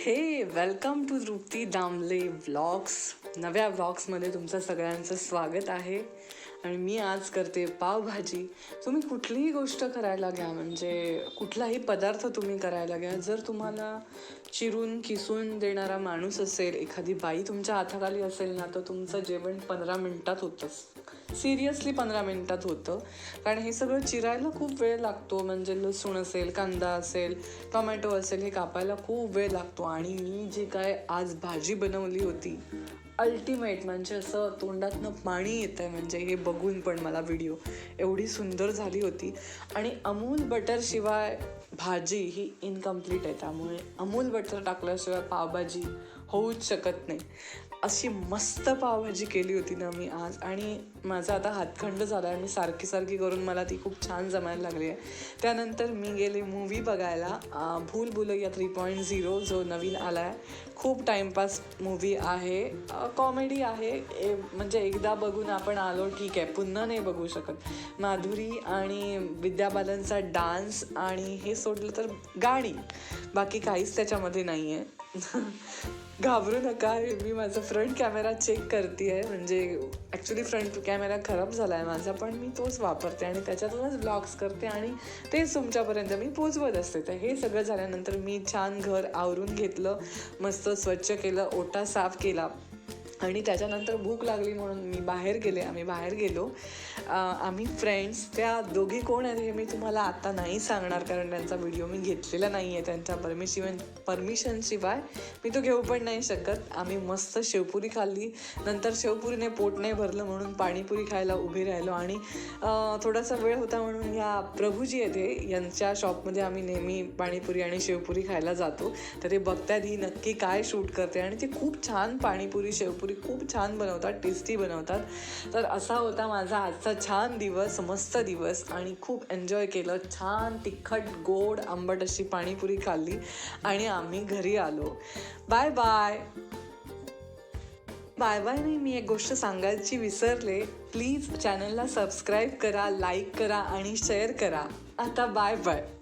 Hey welcome to Trupti Damle vlogs नव्या व्लॉग्समध्ये तुमचं सगळ्यांचं स्वागत आहे. आणि मी आज करते पावभाजी. तुम्ही कुठलीही गोष्ट करायला घ्या म्हणजे कुठलाही पदार्थ तुम्ही करायला घ्या. जर तुम्हाला चिरून किसून देणारा माणूस असेल एखादी बाई तुमच्या हाताखाली असेल ना तर तुमचं जेवण पंधरा मिनटात होतं. सिरियसली पंधरा मिनटात होतं. कारण हे सगळं चिरायला खूप वेळ लागतो. म्हणजे लसूण असेल कांदा असेल टोमॅटो असेल हे कापायला खूप वेळ लागतो. आणि मी जे काय आज भाजी बनवली होती अल्टिमेट म्हणजे असं तोंडातनं पाणी येतं आहे म्हणजे हे बघून पण मला व्हिडिओ एवढी सुंदर झाली होती. आणि अमूल बटरशिवाय भाजी ही इनकम्प्लीट आहे. त्यामुळे अमूल बटर टाकल्याशिवाय पावभाजी होऊच शकत नाही. अशी मस्त पावभाजी केली होती ना मी आज. आणि माझा आता हातखंड झाला आहे मी सारखी सारखी करून मला ती खूप छान जमायला लागली आहे. त्यानंतर मी गेले मूवी बघायला. भूल भुलैया थ्री पॉईंट झिरो जो नवीन आला आहे खूप टाईमपास मूवी आहे. कॉमेडी आहे. ए म्हणजे एकदा बघून आपण आलो ठीक आहे. पुन्हा नाही बघू शकत. माधुरी आणि विद्या बालनचा डान्स आणि हे सोडलं तर गाणी. बाकी काहीच त्याच्यामध्ये नाही आहे घाबरू नका मी माझा फ्रंट कॅमेरा चेक करते आहे म्हणजे ॲक्च्युली फ्रंट कॅमेरा खराब झाला आहे माझा पण मी तोच वापरते आणि त्याच्यातूनच ब्लॉग्स करते आणि तेच तुमच्यापर्यंत मी पोचवत असते. तर हे सगळं झाल्यानंतर मी छान घर आवरून घेतलं मस्त स्वच्छ केलं ओटा साफ केला. आणि त्याच्यानंतर भूक लागली म्हणून मी बाहेर गेले आम्ही बाहेर गेलो. आम्ही फ्रेंड्स त्या दोघी कोण आहेत हे मी तुम्हाला आत्ता नाही सांगणार कारण त्यांचा व्हिडिओ मी घेतलेला नाही आहे त्यांच्या परमिशिवन परमिशनशिवाय मी तो घेऊ पण नाही शकत. आम्ही मस्त शेवपुरी खाल्ली. नंतर शेवपुरीने पोट नाही भरलं म्हणून पाणीपुरी खायला उभी राहिलो. आणि थोडासा वेळ होता म्हणून या प्रभूजी येते यांच्या शॉपमध्ये आम्ही नेहमी पाणीपुरी आणि शेवपुरी खायला जातो. तर ते बघतायत ही नक्की काय शूट करते. आणि ते खूप छान पाणीपुरी शेवपुरी खूप छान बनवतात टेस्टी बनवतात. तर असा होता माझा आजचा छान दिवस मस्त दिवस. आणि खूप एन्जॉय केलं. छान तिखट गोड आंबट अशी पाणीपुरी खाल्ली. आणि आम्ही घरी आलो. बाय बाय बाय बाय नाही मी एक गोष्ट सांगायची विसरले. प्लीज चॅनलला सबस्क्राईब करा लाईक करा आणि शेअर करा. आता बाय बाय